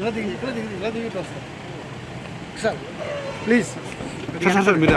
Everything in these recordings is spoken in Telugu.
ఇలా దిగి ఇక్కడ దిగి ఇలా దిగి వస్తాం. Sir please. Sir sir sir మీరు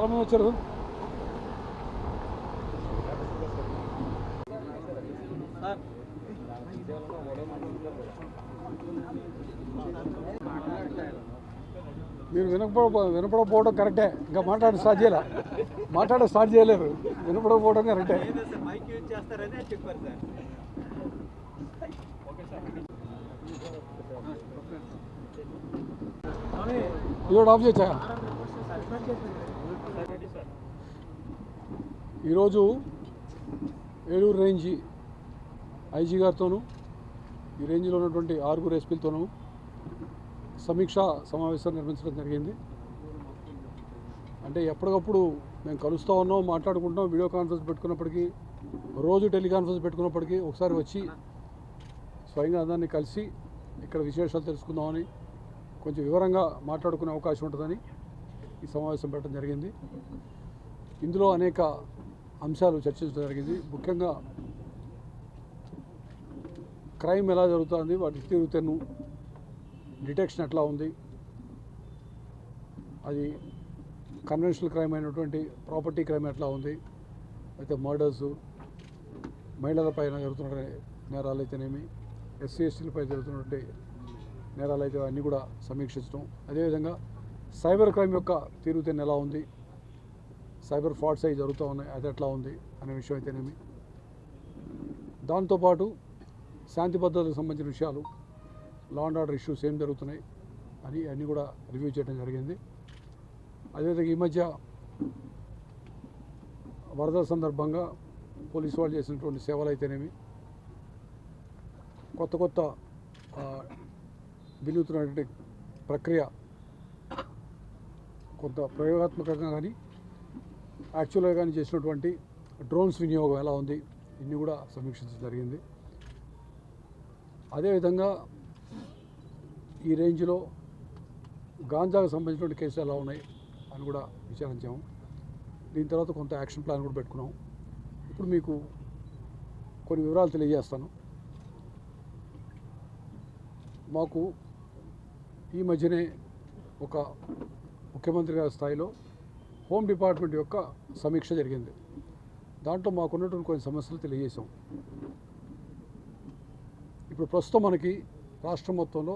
Arabanı açardın. మీరు వినపడ వినపడకపోవడం కరెక్టే. ఇంకా మాట్లాడ స్టార్ట్ చేయలే మాట్లాడ స్టార్ట్ చేయలేరు వినపడకపోవడం కరెక్టే ఇదోటి ఆఫ్ చేసా ఈరోజు ఏలూరు రేంజ్ ఐజీ గారితోనూ ఈ రేంజ్లో ఉన్నటువంటి ఆరుగురు ఎస్పీలతోనూ సమీక్షా సమావేశం నిర్వహించడం జరిగింది. అంటే ఎప్పటికప్పుడు మేము కలుస్తూ ఉన్నాం మాట్లాడుకుంటాం వీడియో కాన్ఫరెన్స్ పెట్టుకున్నప్పటికీ రోజు టెలికాన్ఫరెన్స్ పెట్టుకున్నప్పటికీ ఒకసారి వచ్చి స్వయంగా అందరినీ కలిసి ఇక్కడ విశేషాలు తెలుసుకుందామని కొంచెం వివరంగా మాట్లాడుకునే అవకాశం ఉంటుందని ఈ సమావేశం పెట్టడం జరిగింది. ఇందులో అనేక అంశాలు చర్చించడం జరిగింది. ముఖ్యంగా క్రైమ్ ఎలా జరుగుతుంది వాటి తీరుతెన్ను డిటెక్షన్ ఎట్లా ఉంది? అది కన్వెన్షనల్ క్రైమ్ అయినటువంటి ప్రాపర్టీ క్రైమ్ ఎట్లా ఉంది? అయితే మర్డర్స్ మహిళలపైన జరుగుతున్న నేరాలు అయితేనేమి ఎస్సీ ఎస్టీలపై జరుగుతున్నటువంటి నేరాలు అయితే అన్నీ కూడా సమీక్షించడం అదేవిధంగా సైబర్ క్రైమ్ యొక్క తీరుతేనే ఎలా ఉంది? సైబర్ ఫ్రాడ్స్ అవి జరుగుతూ ఉన్నాయి అది ఎట్లా ఉంది అనే విషయం అయితేనేమి. దాంతోపాటు శాంతి భద్రతకు సంబంధించిన విషయాలు. లా అండ్ ఆర్డర్ ఇష్యూస్ ఏం జరుగుతున్నాయి అని అన్నీ కూడా రివ్యూ చేయడం జరిగింది. అదేవిధంగా ఈ మధ్య వరదల సందర్భంగా పోలీసు వాళ్ళు చేసినటువంటి సేవలు అయితేనేమి కొత్త కొత్త ఆ, ప్రక్రియ కొంత ప్రయోగాత్మకంగా కానీ యాక్చువల్గా కానీ చేసినటువంటి డ్రోన్స్ వినియోగం ఎలా ఉంది ఇన్ని కూడా సమీక్షించడం జరిగింది. అదేవిధంగా ఈ రేంజ్లో గాంజాకు సంబంధించినటువంటి కేసులు ఎలా ఉన్నాయి అని కూడా విచారించాము. దీని తర్వాత కొంత యాక్షన్ ప్లాన్ కూడా పెట్టుకున్నాం ఇప్పుడు మీకు కొన్ని వివరాలు తెలియజేస్తాను. మాకు ఈ మధ్యనే ఒక ముఖ్యమంత్రి గారి స్థాయిలో హోమ్ డిపార్ట్మెంట్ యొక్క సమీక్ష జరిగింది. దాంట్లో మాకున్నటువంటి కొన్ని సమస్యలు తెలియజేశాం ఇప్పుడు ప్రస్తుతం మనకి రాష్ట్రం మొత్తంలో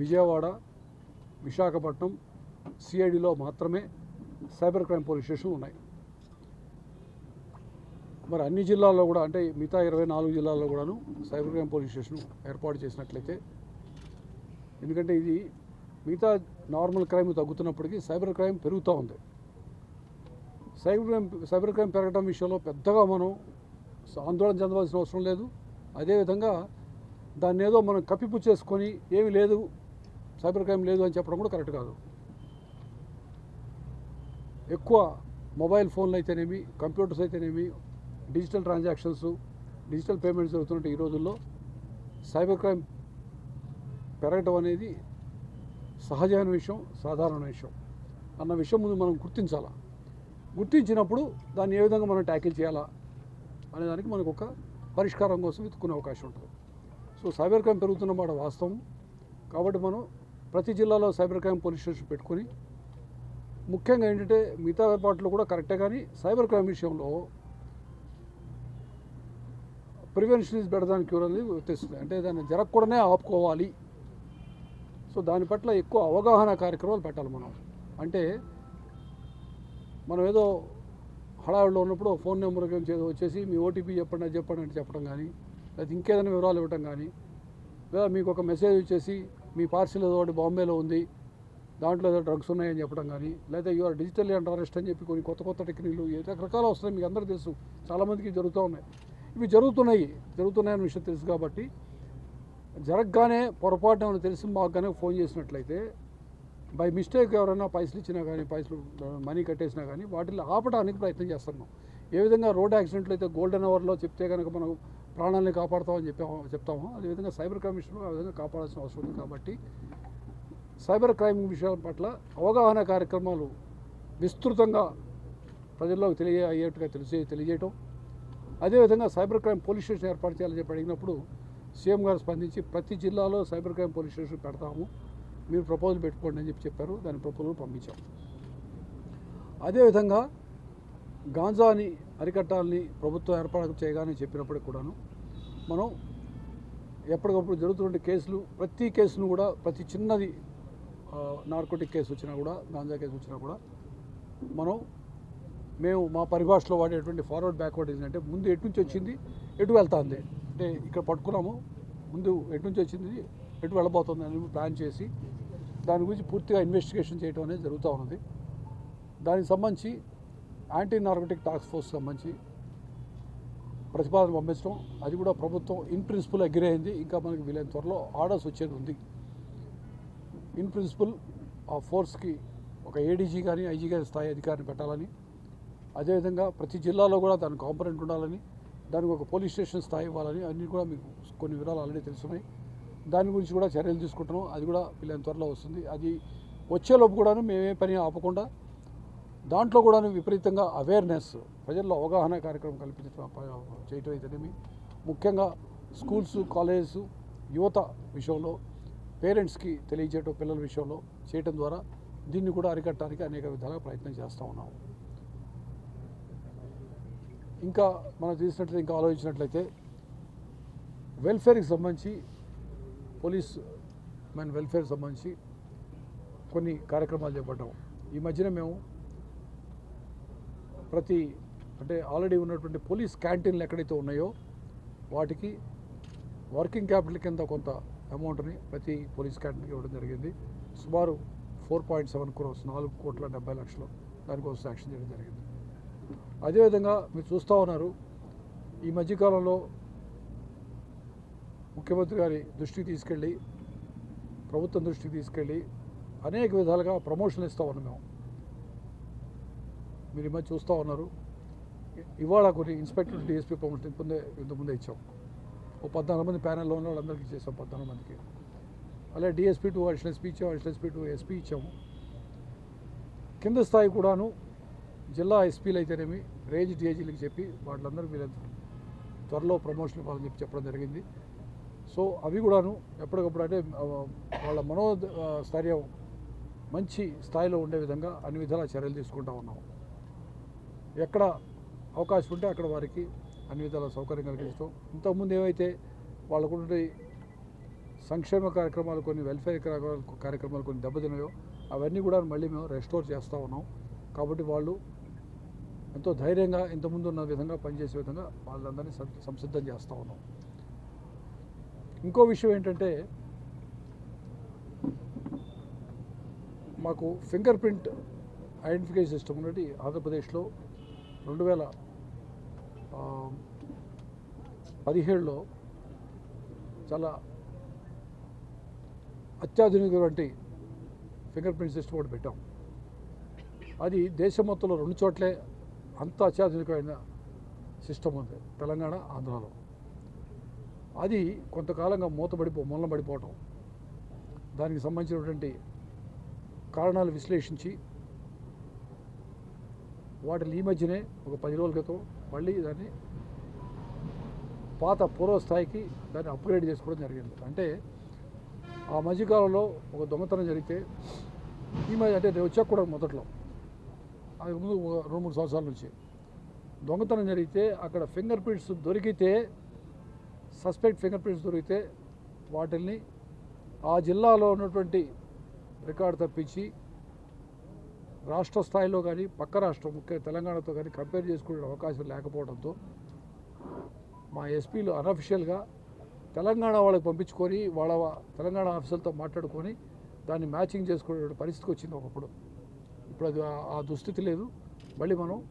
విజయవాడ విశాఖపట్నం సిఐడిలో మాత్రమే సైబర్ క్రైమ్ పోలీస్ స్టేషన్లు ఉన్నాయి. మరి అన్ని జిల్లాల్లో కూడా అంటే మిగతా ఇరవై నాలుగు జిల్లాల్లో కూడాను సైబర్ క్రైమ్ పోలీస్ స్టేషన్ ఏర్పాటు చేసినట్లయితే ఎందుకంటే ఇది మిగతా నార్మల్ క్రైమ్ తగ్గుతున్నప్పటికీ సైబర్ క్రైమ్ పెరుగుతూ ఉంది. సైబర్ క్రైమ్ సైబర్ క్రైమ్ పెరగడం విషయంలో పెద్దగా మనం ఆందోళన చెందవలసిన అవసరం లేదు. అదేవిధంగా దాన్ని ఏదో మనం కప్పిపుచ్చేసుకొని ఏమీ లేదు సైబర్ క్రైమ్ లేదు అని చెప్పడం కూడా కరెక్ట్ కాదు. ఎక్కువ మొబైల్ ఫోన్లు అయితేనేమి కంప్యూటర్స్ అయితేనేమి డిజిటల్ ట్రాన్సాక్షన్స్ డిజిటల్ పేమెంట్స్ జరుగుతున్న ఈ రోజుల్లో సైబర్ క్రైమ్ పెరగటం అనేది సహజమైన విషయం సాధారణ విషయం. అన్న విషయం ముందు మనం గుర్తించాలా? గుర్తించినప్పుడు దాన్ని ఏ విధంగా మనం ట్యాకిల్ చేయాలా అనేదానికి మనకు ఒక పరిష్కారం కోసం వెతుక్కునే అవకాశం ఉంటుంది. సో సైబర్ క్రైమ్ పెరుగుతున్న మాట వాస్తవం. కాబట్టి మనం ప్రతి జిల్లాలో సైబర్ క్రైమ్ పోలీస్ స్టేషన్ పెట్టుకొని ముఖ్యంగా ఏంటంటే మిగతా ఏర్పాట్లు కూడా కరెక్టే కానీ సైబర్ క్రైమ్ విషయంలో prevention is better than cure అనేది తెస్తుంది అంటే దాన్ని జరగకూడనే ఆపుకోవాలి. సో దాని పట్ల ఎక్కువ అవగాహన కార్యక్రమాలు పెట్టాలి మనం. అంటే మనం ఏదో హడావిడిలో ఉన్నప్పుడు ఫోన్ నెంబర్ ఏదో వచ్చేసి మీ ఓటీపీ చెప్పండి చెప్పండి అంటే చెప్పడం కానీ లేదా ఇంకేదైనా వివరాలు ఇవ్వటం కానీ లేదా మీకు ఒక మెసేజ్ వచ్చేసి మీ పార్సిల్ ఒకటి బాంబేలో ఉంది దాంట్లో ఏదో డ్రగ్స్ ఉన్నాయని చెప్పడం కానీ లేదా యూఆర్ డిజిటల్ అండ్ అరెస్ట్ అని చెప్పి కొన్ని కొత్త కొత్త టెక్నిక్లు ఏ రకరకాలు వస్తున్నాయి మీకు అందరికీ తెలుసు. చాలామందికి జరుగుతూ ఉన్నాయి. ఇవి జరుగుతున్నాయి. జరుగుతున్నాయని విషయం తెలుసు కాబట్టి జరగగానే పొరపాటు ఏమైనా తెలిసి మాకు కానీ ఫోన్ చేసినట్లయితే బై మిస్టేక్ ఎవరైనా పైసలు ఇచ్చినా కానీ పైసలు మనీ కట్టేసినా కానీ వాటిని ఆపడానికి ప్రయత్నం చేస్తున్నాం. ఏ విధంగా రోడ్ యాక్సిడెంట్లు అయితే గోల్డెన్ అవర్లో చెప్తే కనుక మనం ప్రాణాలని కాపాడుతామని చెప్పాము చెప్తాము. అదేవిధంగా సైబర్ క్రైమ్ విషయంలో ఆ విధంగా కాపాడాల్సిన అవసరం ఉంది కాబట్టి సైబర్ క్రైమ్ విషయాల పట్ల అవగాహన కార్యక్రమాలు విస్తృతంగా ప్రజల్లోకి తెలియ అయ్యేట్టుగా తెలిసే తెలియజేయటం. అదేవిధంగా సైబర్ క్రైమ్ పోలీస్ స్టేషన్ ఏర్పాటు చేయాలని చెప్పి అడిగినప్పుడు సీఎం గారు స్పందించి ప్రతి జిల్లాలో సైబర్ క్రైమ్ పోలీస్ స్టేషన్ పెడతాము. మీరు ప్రపోజల్ పెట్టుకోండి అని చెప్పి చెప్పారు. దాని ప్రపోజల్ పంపించాం. అదేవిధంగా గాంజాని అరికట్టాలని ప్రభుత్వం ఏర్పాటు చేయగానే చెప్పినప్పటికి కూడాను మనం ఎప్పటికప్పుడు జరుగుతున్న కేసులు ప్రతి కేసును కూడా ప్రతి చిన్నది నార్కోటిక్ కేసు వచ్చినా కూడా గాంజా కేసు వచ్చినా కూడా మనం మేము మా పరిభాషలో వాడేటువంటి ఫార్వర్డ్ బ్యాక్వర్డ్ ఏంటంటే ముందు ఎటు నుంచి వచ్చింది ఎటు వెళ్తుంది. అంటే ఇక్కడ పట్టుకున్నాము ముందు ఎటు నుంచి వచ్చింది ఎటు వెళ్ళబోతుంది అని ప్లాన్ చేసి దాని గురించి పూర్తిగా ఇన్వెస్టిగేషన్ చేయడం అనేది జరుగుతూ ఉన్నది. దానికి సంబంధించి యాంటీ నార్కోటిక్ టాస్క్ ఫోర్స్ సంబంధించి ప్రతిపాదన పంపించడం. అది కూడా ప్రభుత్వం ఇన్ ప్రిన్సిపల్ అగ్రి అయింది. ఇంకా మనకి వీలైన త్వరలో ఆర్డర్స్ వచ్చేది ఉంది. ఇన్ ప్రిన్సిపల్ ఆ ఫోర్స్కి ఒక ఏడీజీ కానీ ఐజీ కానీ స్థాయి అధికారిని పెట్టాలని అదేవిధంగా ప్రతి జిల్లాలో కూడా దాని కాంపనెంట్ ఉండాలని దానికి ఒక పోలీస్ స్టేషన్ స్థాయి ఇవ్వాలని అన్నీ కూడా మీకు కొన్ని వివరాలు ఆల్రెడీ తెలుసున్నాయి. దాని గురించి కూడా చర్యలు తీసుకుంటున్నాం. అది కూడా వీళ్ళని త్వరలో వస్తుంది. అది వచ్చేలోపు కూడా మేమే పని ఆపకుండా దాంట్లో కూడా విపరీతంగా అవేర్నెస్ ప్రజల్లో అవగాహన కార్యక్రమం కల్పించడం చేయటం అయితేనేమి? ముఖ్యంగా స్కూల్స్ కాలేజెస్ యువత విషయంలో పేరెంట్స్కి తెలియజేయటం పిల్లల విషయంలో చేయటం ద్వారా దీన్ని కూడా అరికట్టడానికి అనేక విధాలుగా ప్రయత్నం చేస్తూ ఉన్నాం. ఇంకా మనం చూసినట్లయితే ఇంకా ఆలోచించినట్లయితే వెల్ఫేర్కి సంబంధించి పోలీస్ మెన్ వెల్ఫేర్కి సంబంధించి కొన్ని కార్యక్రమాలు చేపట్టాం. ఈ మధ్యన మేము ప్రతి అంటే ఆల్రెడీ ఉన్నటువంటి పోలీస్ క్యాంటీన్లు ఎక్కడైతే ఉన్నాయో వాటికి వర్కింగ్ క్యాపిటల్ కింద కొంత అమౌంట్ని ప్రతి పోలీస్ క్యాంటీన్కి ఇవ్వడం జరిగింది. సుమారు ఫోర్ పాయింట్ సెవెన్ క్రోర్స్ నాలుగు కోట్ల డెబ్బై లక్షలు దానికోసం శాంక్షన్ చేయడం జరిగింది. అదేవిధంగా మీరు చూస్తూ ఉన్నారు ఈ మధ్యకాలంలో ముఖ్యమంత్రి గారి దృష్టికి తీసుకెళ్ళి ప్రభుత్వం దృష్టికి తీసుకెళ్ళి అనేక విధాలుగా ప్రమోషన్లు ఇస్తూ ఉన్నాం మేము. మీరు ఏమైనా చూస్తూ ఉన్నారు. ఇవాళ కొన్ని ఇన్స్పెక్టర్ డిఎస్పీ ప్రమోషన్ ముందే ఇంతకుముందే ఇచ్చాం. ఓ పద్నాలుగు మంది ప్యానెల్లో ఉన్న వాళ్ళందరికీ చేసాం పద్నాలుగు మందికి. అలాగే డిఎస్పీ టూ అడిషనల్ ఎస్పీ ఇచ్చాము అడిషనల్ ఎస్పీ టూ ఎస్పీ ఇచ్చాము కింద స్థాయి కూడాను జిల్లా ఎస్పీలు అయితేనేమి రేంజ్ డిఐజీలకు చెప్పి వాళ్ళందరూ మీరు త్వరలో ప్రమోషన్ ఇవ్వాలని చెప్పి చెప్పడం జరిగింది. సో అవి కూడాను ఎప్పటికప్పుడు అంటే వాళ్ళ మనో స్థైర్యం మంచి స్థాయిలో ఉండే విధంగా అన్ని విధాల చర్యలు తీసుకుంటా ఉన్నాము ఎక్కడ అవకాశం ఉంటే అక్కడ వారికి అన్ని విధాల సౌకర్యం కలిగించడం ఇంతకుముందు ఏమైతే వాళ్ళకుండే సంక్షేమ కార్యక్రమాలు కొన్ని వెల్ఫేర్ కార్యక్రమాలు- కొన్ని దెబ్బతిన్నాయో అవన్నీ కూడా మళ్ళీ మేము రెస్టోర్ చేస్తూ ఉన్నాం. కాబట్టి వాళ్ళు ఎంతో ధైర్యంగా ఇంతకుముందు ఉన్న విధంగా పనిచేసే విధంగా వాళ్ళందరినీ సంసిద్ధం చేస్తూ ఉన్నాం. ఇంకో విషయం ఏంటంటే మాకు ఫింగర్ ప్రింట్ ఐడెంటిఫికేషన్ సిస్టమ్ ఉన్నది ఆంధ్రప్రదేశ్లో రెండు వేల పదిహేడులో చాలా అత్యాధునికటువంటి ఫింగర్ ప్రింట్ సిస్టమ్ ఒకటి పెట్టాం. అది దేశం మొత్తంలో రెండు చోట్లే అంత అత్యాధునికమైన సిస్టమ్ ఉంది తెలంగాణ ఆంధ్రాలో. అది కొంతకాలంగా మూతపడిపో మూలబడిపోవటం దానికి సంబంధించినటువంటి కారణాలు విశ్లేషించి వాటిని ఈ మధ్యనే ఒక పది రోజుల క్రితం మళ్ళీ దాన్ని పాత పూర్వస్థాయికి దాన్ని అప్గ్రేడ్ చేసుకోవడం జరిగింది. అంటే ఆ మధ్యకాలంలో ఒక దొంగతనం జరిగితే ఈ మధ్య అంటే నేను వచ్చాక కూడా మొదట్లో. అది ముందు రెండు మూడు సంవత్సరాల నుంచి. దొంగతనం జరిగితే అక్కడ ఫింగర్ ప్రింట్స్ దొరికితే సస్పెక్ట్ ఫింగర్ ప్రింట్స్ దొరికితే వాటిల్ని ఆ జిల్లాలో ఉన్నటువంటి రికార్డు తప్పించి రాష్ట్ర స్థాయిలో కానీ పక్క రాష్ట్రం ముఖ్య తెలంగాణతో కానీ కంపేర్ చేసుకునే అవకాశం లేకపోవడంతో మా ఎస్పీలు అనఫిషియల్గా తెలంగాణ వాళ్ళకి పంపించుకొని వాళ్ళ తెలంగాణ ఆఫీసర్లతో మాట్లాడుకొని దాన్ని మ్యాచింగ్ చేసుకునే పరిస్థితికి వచ్చింది ఒకప్పుడు. ఇప్పుడు అది ఆ- దుస్థితి లేదు. మళ్ళీ మనం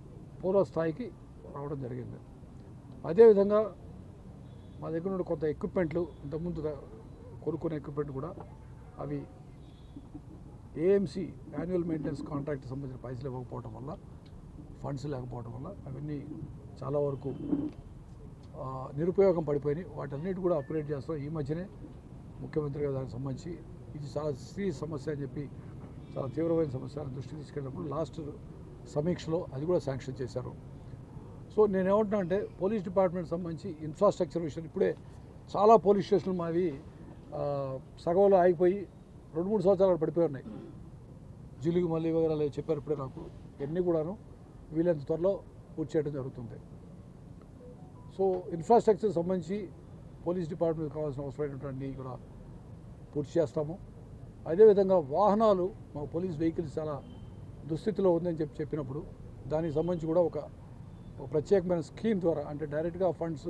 పూర్వస్థాయికి రావడం జరిగింది. అదేవిధంగా మా దగ్గర ఉన్న కొంత ఎక్విప్మెంట్లు ఇంతకుముందు కొనుక్కునే ఎక్విప్మెంట్ కూడా అవి ఏఎంసీ యాన్యువల్ మెయింటెనెన్స్ కాంట్రాక్ట్ సంబంధించిన పైసలు ఇవ్వకపోవడం వల్ల ఫండ్స్ లేకపోవడం వల్ల అవన్నీ చాలా వరకు నిరుపయోగం పడిపోయినాయి. వాటన్నిటి కూడా అప్గ్రేడ్ చేస్తాం. ఈ మధ్యనే ముఖ్యమంత్రి గారు దానికి సంబంధించి ఇది చాలా సీరియస్ సమస్య అని చెప్పి చాలా తీవ్రమైన సమస్య అని దృష్టికి తీసుకెళ్ళినప్పుడు లాస్ట్ సమీక్షలో అది కూడా శాంక్షన్ చేశారు. సో నేను ఏమంటున్నా అంటే పోలీస్ డిపార్ట్మెంట్ సంబంధించి ఇన్ఫ్రాస్ట్రక్చర్ విషయం ఇప్పుడే చాలా పోలీస్ స్టేషన్లు మావి సగంలో ఆగిపోయి రెండు మూడు సంవత్సరాలు పడిపోయి ఉన్నాయి. జిలుగు మళ్ళీ వగేరా చెప్పారు ఇప్పుడే నాకు. ఇవన్నీ కూడాను వీలైనంత త్వరలో పూర్తి చేయడం జరుగుతుంది. సో ఇన్ఫ్రాస్ట్రక్చర్ సంబంధించి పోలీస్ డిపార్ట్మెంట్ కావాల్సిన అవసరమైనటువంటి కూడా పూర్తి చేస్తాము. అదేవిధంగా వాహనాలు మా పోలీస్ వెహికల్స్ చాలా దుస్థితిలో ఉందని చెప్పి చెప్పినప్పుడు దానికి సంబంధించి కూడా ఒక ఒక ప్రత్యేకమైన స్కీమ్ ద్వారా అంటే డైరెక్ట్గా ఫండ్స్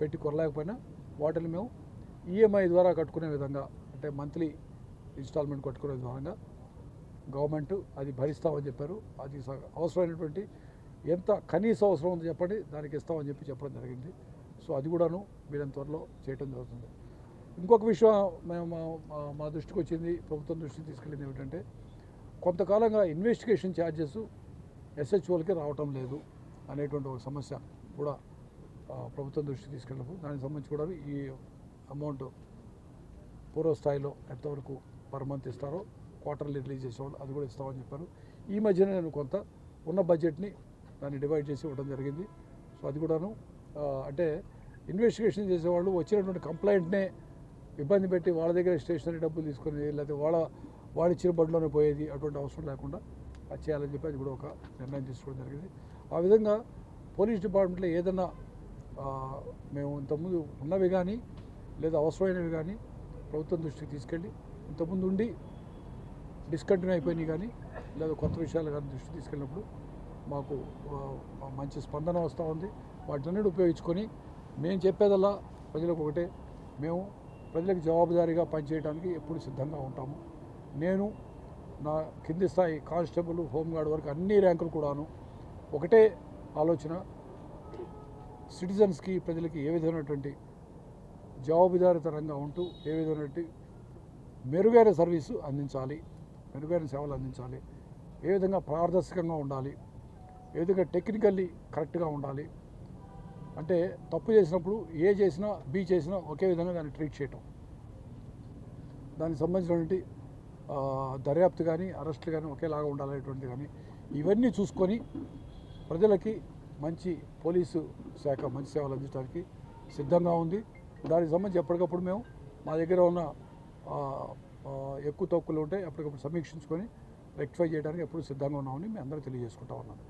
పెట్టి కొనలేకపోయినా వాటిని మేము ఈఎంఐ ద్వారా కట్టుకునే విధంగా అంటే మంత్లీ ఇన్స్టాల్మెంట్ కట్టుకునే విధంగా గవర్నమెంట్ అది భరిస్తామని చెప్పారు. అది అవసరమైనటువంటి ఎంత కనీస అవసరం ఉందో చెప్పండి దానికి ఇస్తామని చెప్పి చెప్పడం జరిగింది. సో అది కూడాను వీళ్ళని త్వరలో చేయడం జరుగుతుంది. ఇంకొక విషయం మేము మా- దృష్టికి వచ్చింది ప్రభుత్వం దృష్టికి తీసుకెళ్ళింది ఏమిటంటే కొంతకాలంగా ఇన్వెస్టిగేషన్ ఛార్జెస్ ఎస్హెచ్ఓలకి రావటం లేదు అనేటువంటి ఒక సమస్య కూడా ప్రభుత్వం దృష్టికి తీసుకెళ్ళినప్పుడు. దానికి సంబంధించి కూడా ఈ అమౌంట్ పూర్వస్థాయిలో ఎంతవరకు పర్ మంత్ ఇస్తారో క్వార్టర్లీ రిలీజ్ చేసేవాళ్ళు అది కూడా ఇస్తామని చెప్పారు. ఈ మధ్యనే నేను కొంత ఉన్న బడ్జెట్ని దాన్ని డివైడ్ చేసి ఇవ్వడం జరిగింది. సో అది కూడాను అంటే ఇన్వెస్టిగేషన్ చేసేవాళ్ళు వచ్చినటువంటి కంప్లైంట్నే ఇబ్బంది పెట్టి వాళ్ళ దగ్గర స్టేషనరీ డబ్బులు తీసుకొని లేకపోతే వాళ్ళ వాళ్ళ ఇచ్చిన పోయేది అటువంటి అవసరం లేకుండా అది చేయాలని చెప్పి అది కూడా ఒక నిర్ణయం తీసుకోవడం జరిగింది. ఆ విధంగా పోలీస్ డిపార్ట్మెంట్లో ఏదైనా మేము ఇంతకుముందు ఉన్నవి కానీ లేదా అవసరమైనవి కానీ ప్రభుత్వం దృష్టికి తీసుకెళ్ళి ఇంతకుముందు ఉండి డిస్కంటిన్యూ అయిపోయినాయి కానీ లేదా కొత్త విషయాలు కానీ దృష్టికి తీసుకెళ్ళినప్పుడు మాకు మంచి స్పందన వస్తూ ఉంది. వాటిని ఉపయోగించుకొని మేము చెప్పేదల్లా ప్రజలకు ఒకటే. మేము ప్రజలకు జవాబుదారీగా పనిచేయడానికి ఎప్పుడు సిద్ధంగా ఉంటాము. నేను నా కింది స్థాయి కానిస్టేబుల్ హోంగార్డ్ వరకు అన్ని ర్యాంకులు కూడాను ఒకటే ఆలోచన. సిటిజన్స్కి ప్రజలకి ఏ విధమైనటువంటి జవాబుదారితరంగా ఉంటూ ఏ విధమైనటువంటి మెరుగైన సర్వీసు అందించాలి మెరుగైన సేవలు అందించాలి ఏ విధంగా పారదర్శకంగా ఉండాలి ఏ విధంగా టెక్నికల్లీ కరెక్ట్గా ఉండాలి. అంటే తప్పు చేసినప్పుడు ఏ చేసినా బి చేసినా ఒకే విధంగా దాన్ని ట్రీట్ చేయటం. దానికి సంబంధించినటువంటి దర్యాప్తు కానీ అరెస్టులు కానీ ఒకేలాగా ఉండాలనేటువంటి కానీ ఇవన్నీ చూసుకొని ప్రజలకి మంచి పోలీసు శాఖ మంచి సేవలు అందించడానికి సిద్ధంగా ఉంది. దానికి సంబంధించి ఎప్పటికప్పుడు మేము మా దగ్గర ఉన్న ఎక్కువ తక్కువలు ఉంటే అప్పటికప్పుడు సమీక్షించుకొని రెక్టిఫై చేయడానికి ఎప్పుడు సిద్ధంగా ఉన్నామని మేము అందరూ తెలియజేసుకుంటా ఉన్నాను.